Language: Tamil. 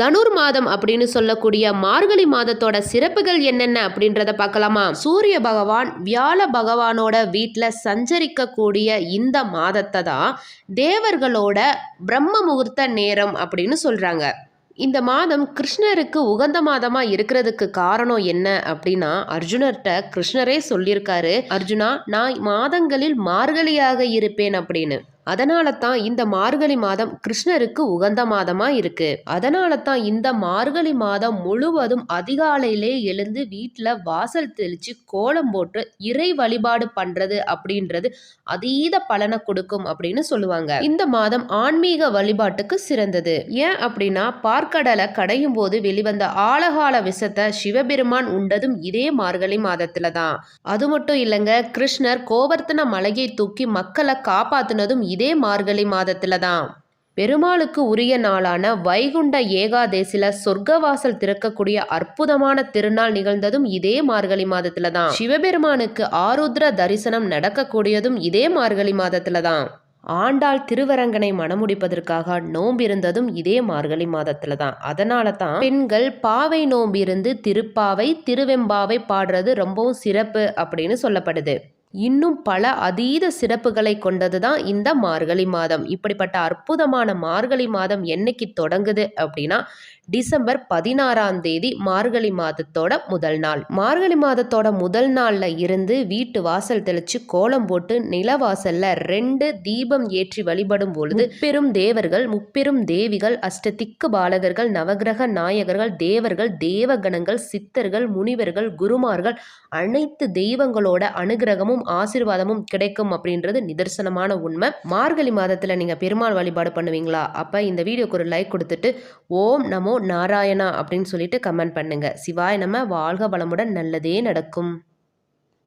தனுர் மாதம் அப்படின்னு சொல்லக்கூடிய மார்கழி மாதத்தோட சிறப்புகள் என்னென்ன அப்படின்றத பார்க்கலாமா? சூரிய பகவான் வியாழ பகவானோட வீட்டில் சஞ்சரிக்கக்கூடிய இந்த மாதத்தை தான் தேவர்களோட பிரம்ம முகூர்த்த நேரம் அப்படின்னு சொல்கிறாங்க இந்த மாதம் கிருஷ்ணருக்கு உகந்த மாதமாக இருக்கிறதுக்கு காரணம் என்ன அப்படின்னா அர்ஜுனர்கிட்ட கிருஷ்ணரே சொல்லியிருக்காரு அர்ஜுனா நான் மாதங்களில் மார்கழியாக இருப்பேன் அப்படின்னு. அதனால தான் இந்த மார்கழி மாதம் கிருஷ்ணருக்கு உகந்த மாதமா இருக்கு. அதனால தான் இந்த மார்கழி மாதம் முழுவதும் அதிகாலையிலே எழுந்து வீட்டில் வாசல் தெளிச்சு கோலம் போட்டு இறை வழிபாடு பண்றது அப்படின்றது அதீத பலனை கொடுக்கும் அப்படின்னு சொல்லுவாங்க. இந்த மாதம் ஆன்மீக வழிபாட்டுக்கு சிறந்தது. ஏன் அப்படின்னா பார்க்கடலை கடையும் போது வெளிவந்த ஆழகால விஷத்தை சிவபெருமான் உண்டதும் இதே மார்கழி மாதத்துல தான் அது மட்டும் இல்லைங்க கிருஷ்ணர் கோவர்த்தன மலையை தூக்கி மக்களை காப்பாத்தினதும் இதே மார்கழி மாதத்தில் தான். பெருமாளுக்கு உரிய நாளான வைகுண்ட ஏகாதேசில சொர்க்கவாசல் திறக்கக்கூடிய அற்புதமான திருநாள் நிகழ்ந்ததும் இதே மார்கழி மாதத்துல தான். சிவபெருமானுக்கு ஆருத்ர தரிசனம் நடக்கக்கூடியதும் இதே மார்கழி மாதத்துல தான். ஆண்டாள் திருவரங்கனை மணமுடிப்பதற்காக நோம்பிருந்ததும் இதே மார்கழி மாதத்துல தான். அதனால தான் பெண்கள் பாவை நோம்பிருந்து திருப்பாவை திருவெம்பாவை பாடுறது ரொம்பவும் சிறப்பு அப்படின்னு சொல்லப்படுது. இன்னும் பல அதீத சிறப்புகளை கொண்டது தான் இந்த மார்கழி மாதம். இப்படிப்பட்ட அற்புதமான மார்கழி மாதம் என்னைக்கு தொடங்குது அப்படின்னா டிசம்பர் பதினாறாம் தேதி மார்கழி மாதத்தோட முதல் நாள். மார்கழி மாதத்தோட முதல் நாளில் இருந்து வீட்டு வாசல் தெளிச்சு கோலம் போட்டு நிலவாசல்ல ரெண்டு தீபம் ஏற்றி வழிபடும் பொழுது பெரும் தேவர்கள் முப்பெரும் தேவிகள் அஷ்டதிக்கு பாலகர்கள் நவகிரக நாயகர்கள் தேவர்கள் தேவகணங்கள் சித்தர்கள் முனிவர்கள் குருமார்கள் அனைத்து தெய்வங்களோட அனுகிரகமும் ஆசீர்வாதமும் கிடைக்கும் அப்படின்றது நிதர்சனமான உண்மை. மார்கழி மாதத்தில் நீங்க பெருமாள் வழிபாடு பண்ணுவீங்களா? அப்ப இந்த வீடியோக்கு ஒரு லைக் கொடுத்துட்டு ஓம் நமோ நாராயணா அப்படின்னு சொல்லிட்டு கமெண்ட் பண்ணுங்க. சிவாய் நம்ம வாழ்க வளமுடன் நல்லதே நடக்கும்.